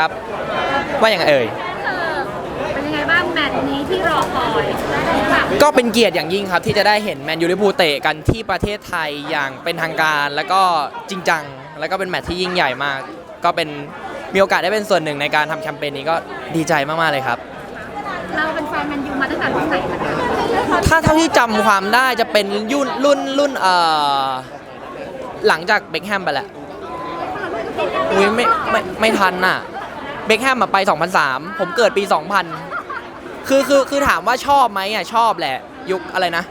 ครับ ว่าอย่างไรเอ่ยเออเป็นยังไงบ้างแมตช์นี้ที่รอคอยค่ะก็เป็นเกียรติอย่างยิ่งครับ ที่จะได้เห็นแมนยูลิเวอร์พูลเตะกันที่ประเทศไทยอย่างเป็นทางการแล้วก็จริงจัง แล้วก็เป็นแมตช์ที่ยิ่งใหญ่มาก ก็เป็นมีโอกาสได้เป็นส่วนหนึ่งในการทำแคมเปญนี้ก็ดีใจมากๆเลยครับ เราเป็นแฟนแมนยูมาตั้งแต่รุ่นไหนคะถ้าเท่าที่จำความได้จะเป็นยุ่นรุ่นรุ่นเอ่อหลังจากเบคแฮมไปแหละอุ้ยไม่ไม่ไม่ทันน่ะ เบคแฮมมาไป 2003 ผมเกิดปี 2000 คือคือคือถามว่าชอบไหมอะชอบแหละ ยุคอะไรนะ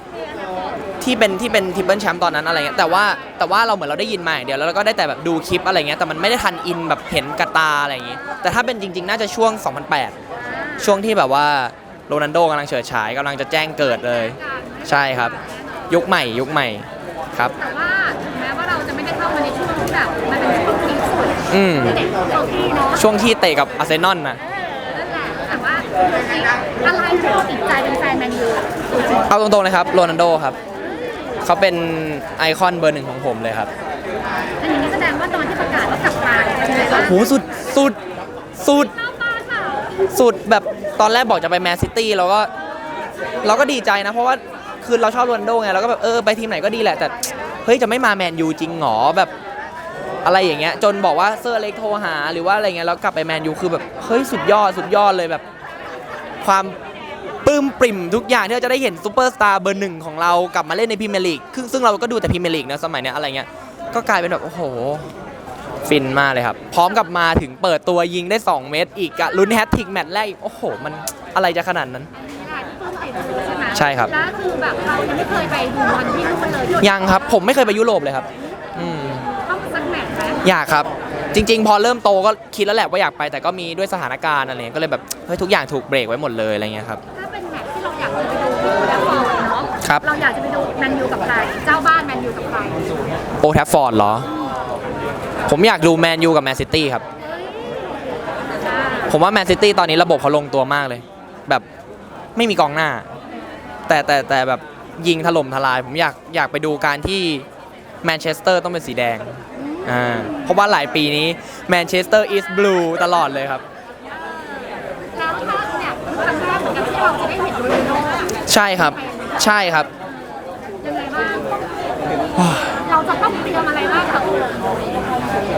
ที่เป็นที่เป็นทิปเปิลแชมป์ตอนนั้นอะไรเงี้ยแต่ว่าแต่ว่าเราเหมือนเราได้ยินมาอย่างเดียวแล้วเราก็ได้แต่แบบดูคลิปอะไรเงี้ยแต่มันไม่ได้ทันอินแบบเห็นกระตาอะไรอย่างงี้ แต่ถ้าเป็นจริง ๆ น่าจะช่วง 2008 ช่วงที่แบบว่าโรนัลโดกำลังเฉิดฉายกำลังจะแจ้งเกิดเลย ใช่ครับ ยุคใหม่ยุคใหม่ครับ แต่ว่าถึงแม้ว่าเราจะไม่ได้เข้ามาในช่วง อืมที่เด็กของพี่เนาะช่วงที่เตะกับอาร์เซนอลนะนั่นแหละแต่ว่าอะไรที่เราติดใจเป็นแฟนแมนยูตัวจริงเอาตรงๆเลยครับโรนัลโดครับ เขาเป็นไอคอนเบอร์หนึ่งของผมเลยครับอันนี้แสดงว่าตอนที่ประกาศว่ากลับมาเป็นยังไงบ้างโหสุดสุดสุดหน้าบ้านค่ะสุดแบบตอนแรกบอกจะไปแมนซิตี้เราก็เราก็ดีใจนะ เพราะว่าคือเราชอบโรนัลโดไงเราก็แบบเออไปทีมไหนก็ดีแหละ แต่ เฮ้ย จะไม่มาแมนยูจริงเหรอแบบ อะไรอย่างเงี้ยจนบอกว่าเซอร์เล็กโทรหา หรือว่าอะไรเงี้ยแล้วกลับไปแมนยูคือแบบเฮ้ยสุดยอดสุดยอดเลยแบบ ความปลื้มปริ่มทุกอย่างที่เราจะได้เห็นซูเปอร์สตาร์เบอร์หนึ่งของเรากลับมาเล่นในพรีเมียร์ลีกซึ่งซึ่งเราก็ดูแต่พรีเมียร์ลีกนะสมัยเนี้ยอะไรเงี้ยก็กลายเป็นแบบโอ้โห ฟินมากเลยครับ พร้อมกับมาถึงเปิดตัวยิงได้ 2 เมตร อีกอะลุ้นแฮตทริกแมตช์แรกอีกโอ้โห มันอะไรจะขนาดนั้นใช่ไหมใช่ครับ แล้วคือแบบเรายังไม่เคยไปดูบอลที่นู่นเลยยังครับ ผมไม่เคยไปยุโรปเลยครับ อืม ต้องสักแมตช์ไหม อยากครับ จริง ๆ พอเริ่มโตก็คิดแล้วแหละว่าอยากไป แต่ก็มีด้วยสถานการณ์อะไรเงี้ยก็เลยแบบเฮ้ยทุกอย่างถูกเบรกไว้หมดเลยอะไรเงี้ยครับ ถ้าเป็นแมตช์ที่เราอยากจะไปดูคือแล้วบอลเนาะครับ เราอยากจะไปดูแมนยูกับใคร เจ้าบ้านแมนยูกับใครโอแทฟฟอร์ดเหรอ ผมอยากดูแมนยูกับแมนซิตี้ครับผมว่าแมนซิตี้ตอนนี้ระบบเขาลงตัวมากเลย แบบไม่มีกองหน้า แต่แต่แต่แบบยิงถล่มทลาย ผมอยากอยากไปดูการที่แมนเชสเตอร์ต้องเป็นสีแดง อ่าเพราะว่าหลายปีนี้แมนเชสเตอร์อีสบลูตลอดเลยครับแล้วถ้าเนี่ยครั้งแรกเหมือนกันที่เราจะได้เห็นโรนัลโดอะใช่ครับ ใช่ครับ ยังไงบ้างเราจะต้องเตรียมอะไรบ้างคะคุณ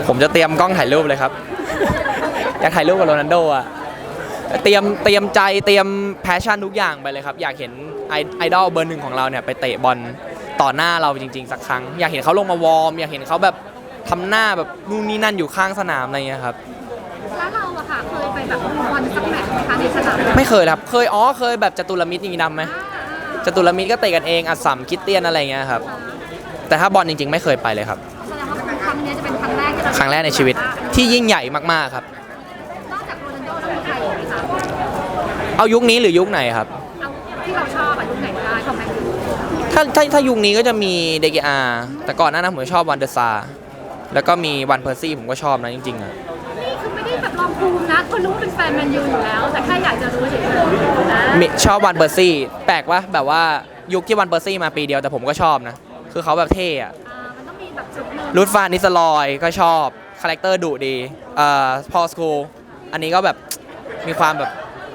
ผมจะเตรียมกล้องถ่ายรูปเลยครับ อยากถ่ายรูปกับโรนัลโดอะ เตรียมเตรียมใจเตรียมแพชชั่นทุกอย่างไปเลยครับ อยากเห็นไอไอดอลเบอร์หนึ่งของเราเนี่ยไปเตะบอลต่อหน้าเราจริง ๆ สักครั้ง อยากเห็นเขาลงมาวอร์ม อยากเห็นเขาแบบ ทำหน้าแบบนู่นนี่นั่นอยู่ข้างสนามอะไรเงี้ยครับ แล้วเราอะค่ะเคยไปแบบดูบอลสักแมตช์ไหมคะในสนามไม่เคยครับ เคยอ๋อเคยแบบจตุรมิตรอย่างนี้ดำไหมจตุรมิตรก็เตะกันเองอัดสัมคิดเตียนอะไรเงี้ยครับ แต่ถ้าบอลจริง ๆ ไม่เคยไปเลยครับ แสดงว่าครั้งนี้จะเป็นครั้งแรกที่เราครั้งแรกในชีวิตที่ยิ่งใหญ่มากๆครับ นอกจากโรนัลโดแล้วมีใครอีกไหมคะเอายุคนี้หรือยุคไหนครับ เอาที่เราชอบอะยุคไหนก็ได้ของแมนยูถ้าถ้าถ้ายุคนี้ก็จะมีเดกอาแต่ก่อนหน้านั้นผมชอบวันเดอร์ซา แล้วก็มีวันเพอร์ซี่ผมก็ชอบนะจริงๆอะนี่คือไม่ได้แบบลองภูมินะคนรู้เป็นแฟนแมนยูอยู่แล้ว แต่แค่อยากจะรู้เฉยๆนะมีชอบวันเพอร์ซี่ แปลกวะแบบว่ายุคที่วันเพอร์ซี่มาปีเดียวแต่ผมก็ชอบนะ คือเขาแบบเท่อะอ่ามันต้องมีแบบจุดหนึ่งรูทฟานนิสลอยก็ชอบ คาแรคเตอร์ดุดีเอ่อพอสคูอันนี้ก็แบบมีความแบบ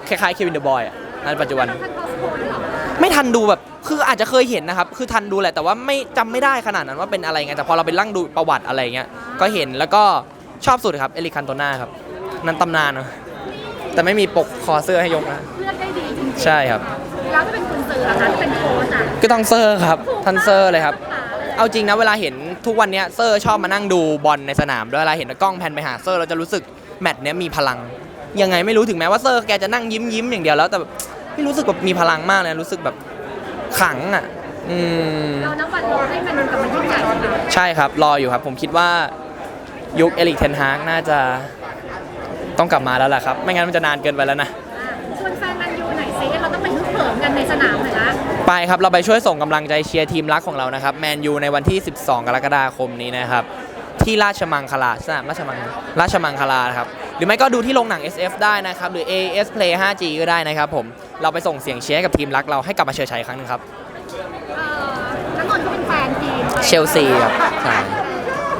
คล้ายๆเควินเดอะบอยอะในปัจจุบันท่านพอสโคนหรอ ไม่ทันดูแบบคืออาจจะเคยเห็นนะครับคือทันดูแหละแต่ว่าไม่จำไม่ได้ขนาดนั้นว่าเป็นอะไรไงแต่พอเราไปลั่งดูประวัติอะไรเงี้ยก็เห็นแล้วก็ชอบสุดครับเอลิคันโตนาครับนั่นตำนานเนอะแต่ไม่มีปกคอเสื้อให้ยกนะ เลือกได้ดีจริงๆใช่ครับ แล้วถ้าเป็นคุณซื้อล่ะคะถ้าเป็นโค้ชอะก็ต้องเซอร์ครับทันเซอร์เลยครับ เอาจริงนะเวลาเห็นทุกวันเนี้ยเซอร์ชอบมานั่งดูบอลในสนามด้วยเวลาเห็นกล้องแพนไปหาเซอร์เราจะรู้สึกแมตช์เนี้ยมีพลัง ยังไงไม่รู้ถึงแม้ว่าเซอร์แกจะนั่งยิ้มยิ้มอย่างเดียวแล้วแต่แบบ ไม่รู้สึกแบบมีพลังมากเลยรู้สึกแบบขลังอะ อืมเรานับวันรอให้มันกลับมายิ่งใหญ่นะคะใช่ครับ รออยู่ครับ ผมคิดว่ายุคเอลิกเทนฮากน่าจะต้องกลับมาแล้วล่ะครับ ไม่งั้นมันจะนานเกินไปแล้วนะอ่าชวนแฟนแมนยูหน่อยซิเราต้องไปฮึกเหิมกันในสนามหน่อยนะไปครับ เราไปช่วยส่งกำลังใจเชียร์ทีมรักของเรานะครับแมนยูในวันที่ 12 กรกฎาคมนี้นะครับ ที่ราชมังคลาสนามราชมังราชมังคลาครับ หรือไม่ก็ดูที่โรงหนัง SF ได้นะครับ หรือ AS Play 5G ก็ได้นะครับผม เราไปส่งเสียงเชียร์ให้กับทีมรักเราให้กลับมาเชิดชัยอีกครั้งหนึงครับเอ่อนักนนท์ก็เป็นแฟนทีมเชลซีครับใช่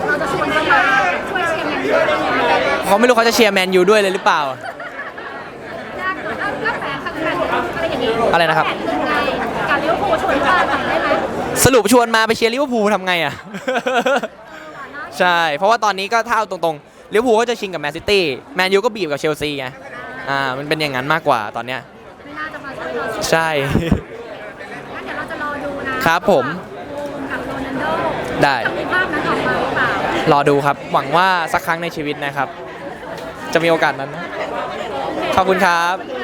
เราจะชวนเขามาช่วยเชียร์แมนยูด้วยนะเขาไม่รู้เขาจะเชียร์แมนยูด้วยเลยหรือเปล่า ยากกว่าแล้วแล้วแฝงทางการอะไรอย่างนี้อะไรนะครับแฝงยังไงกับลิเวอร์พูลชวนมาหน่อยได้ไหมสรุปชวนมาไปเชียร์ลิเวอร์พูลทำไงอะ ใช่ เพราะว่าตอนนี้ก็ถ้าเอาตรงๆลิเวอร์พูลก็จะชิงกับแมนซิตี้แมนยูก็บีบกับเชลซีไงอ่ามันเป็นอย่างนั้นมากกว่าตอนเนี้ยไม่น่าจะมาชวนเราสิใช่ งั้นเดี๋ยวเราจะรอดูนะครับผมกับโรนัลโดได้ จะมีภาพนั้นออกมาหรือเปล่ารอดูครับ หวังว่าสักครั้งในชีวิตนะครับ จะมีโอกาสนั้นนะขอบคุณครับ โอเค